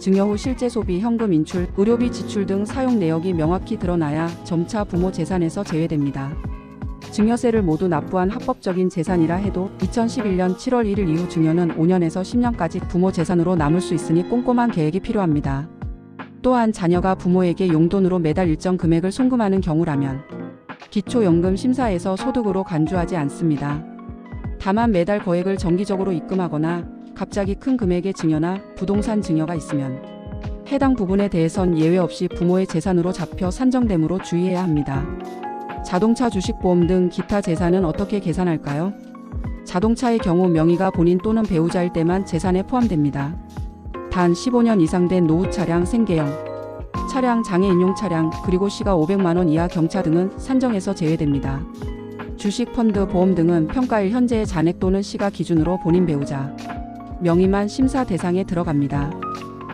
증여 후 실제 소비, 현금 인출, 의료비 지출 등 사용 내역이 명확히 드러나야 점차 부모 재산에서 제외됩니다. 증여세를 모두 납부한 합법적인 재산이라 해도 2011년 7월 1일 이후 증여는 5년에서 10년까지 부모 재산으로 남을 수 있으니 꼼꼼한 계획이 필요합니다. 또한 자녀가 부모에게 용돈으로 매달 일정 금액을 송금하는 경우라면 기초연금 심사에서 소득으로 간주하지 않습니다. 다만 매달 거액을 정기적으로 입금하거나 갑자기 큰 금액의 증여나 부동산 증여가 있으면 해당 부분에 대해선 예외 없이 부모의 재산으로 잡혀 산정되므로 주의해야 합니다. 자동차 주식보험 등 기타 재산은 어떻게 계산할까요? 자동차의 경우 명의가 본인 또는 배우자일 때만 재산에 포함됩니다. 단 15년 이상 된 노후 차량 생계형, 차량 장애인용 차량 그리고 시가 500만 원 이하 경차 등은 산정에서 제외됩니다. 주식 펀드 보험 등은 평가일 현재의 잔액 또는 시가 기준으로 본인 배우자 명의만 심사 대상에 들어갑니다.